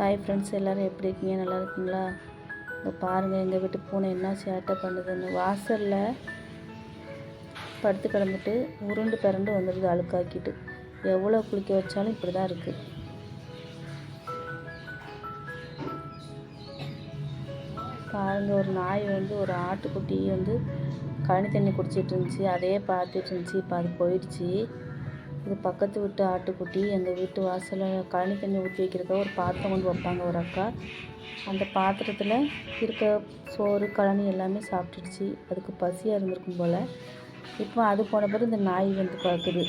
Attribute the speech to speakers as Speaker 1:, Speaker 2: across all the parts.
Speaker 1: hi friends எல்லோரும் எப்படி இருக்கீங்க நல்லா இருக்குங்களா இப்போ பாருங்கள் எங்கள் வீட்டு பூனை என்ன சேட்டை பண்ணுதுன்னு வாசலில் படுத்து கிளம்பிட்டு உருண்டு பிறண்டு வந்துடுது அழுக்காக்கிட்டு எவ்வளோ குளிக்க வச்சாலும் இப்படி தான் இருக்குது பாருங்கள் ஒரு நாய் வந்து ஒரு ஆட்டுக்குட்டி வந்து கழனி தண்ணி குடிச்சிட்டு இருந்துச்சு அதே பார்த்துட்டு இருந்துச்சு இப்போ அது போயிடுச்சு இது பக்கத்து வீட்டு ஆட்டுக்குட்டி எங்கள் வீட்டு வாசலில் கழனி தண்ணி ஊற்றி வைக்கிறதுக்காக ஒரு பாத்திரம் கொண்டு வைப்பாங்க ஒரு அக்கா அந்த பாத்திரத்தில் இருக்க சோறு கழனி எல்லாமே சாப்பிட்டுடுச்சு அதுக்கு பசியாக இருந்திருக்கும் போல் இப்போ அது போன பிறகு இந்த நாய் வந்து பார்க்குது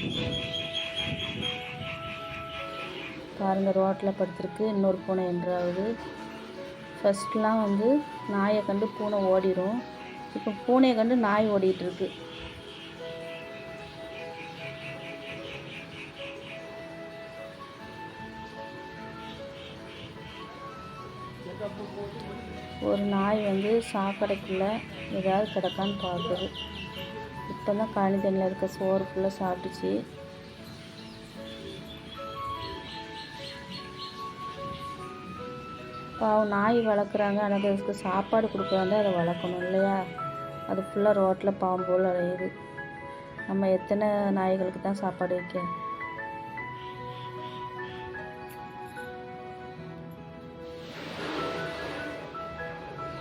Speaker 1: பாருங்கள் ரோட்டில் படுத்துருக்கு இன்னொரு பூனை என்றாவது ஃபஸ்ட்லாம் வந்து நாயை கண்டு பூனை ஓடிடும் இப்போ பூனையை கண்டு நாய் ஓடிட்டுருக்கு ஒரு நாய் வந்து சாக்கடைக்குள்ளே ஏதாவது கிடக்கான்னு பார்க்குது இப்போ தான் காணி தண்ணியில் இருக்க சோறு ஃபுல்லாக சாப்பிட்டுச்சு பாவம் நாய் வளர்க்குறாங்க ஆனால் அதுக்கு சாப்பாடு கொடுக்குறாங்க அதை வளர்க்கணும் இல்லையா அது ஃபுல்லாக ரோட்டில் பாம்போல் அழையுது நம்ம எத்தனை நாய்களுக்கு தான் சாப்பாடு வைக்க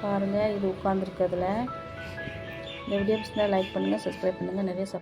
Speaker 1: பாருங்கள் இது உட்காந்துருக்கிறதுல இந்த வீடியோ பிடிச்சிருந்தால் லைக் பண்ணுங்கள் சப்ஸ்கிரைப் பண்ணுங்கள் நிறைய